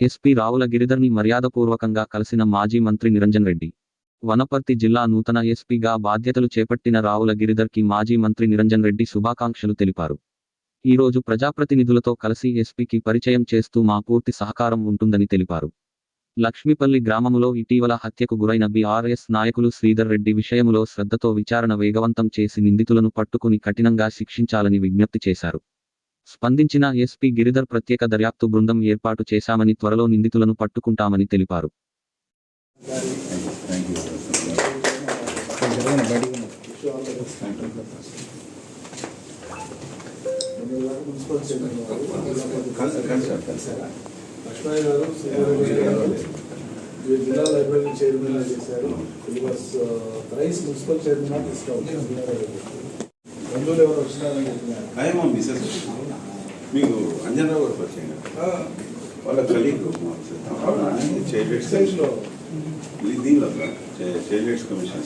SP Ravula గిరిధర్ని మర్యాదపూర్వకంగా కలిసిన మాజీ మంత్రి నిరంజన్ రెడ్డి. వనపర్తి జిల్లా నూతన ఎస్పీగా బాధ్యతలు చేపట్టిన రావుల గిరిధర్కి మాజీ మంత్రి నిరంజన్ రెడ్డి శుభాకాంక్షలు తెలిపారు. ఈ రోజు ప్రజాప్రతినిధులతో కలిసి ఎస్పీకి పరిచయం చేస్తూ మా పూర్తి సహకారం ఉంటుందని తెలిపారు. లక్ష్మీపల్లి గ్రామములో ఇటీవల హత్యకు గురైన బీఆర్ఎస్ నాయకులు శ్రీధర్ రెడ్డి విషయములో శ్రద్ధతో విచారణ వేగవంతం చేసి నిందితులను పట్టుకుని కఠినంగా శిక్షించాలని విజ్ఞప్తి చేశారు. స్పందించిన ఎస్పీ గిరిధర్ ప్రత్యేక దర్యాప్తు బృందం ఏర్పాటు చేశామని త్వరలో నిందితులను పట్టుకుంటామని తెలిపారు. జిల్లా లైబ్రరీ చైర్మన్ చేశారు ఇది మున్సిపల్ చైర్మన్ తీసుకోవాలి బంధువులు ఎవరు వచ్చినారని చెప్పినారు. మిసెస్ మీకు అంజనరావు గారు పరిచయం వాళ్ళ కలీగ్ చైల్డ్స్ ఎక్సైజ్లో దీనిలో చైల్డ్స్ కమిషన్.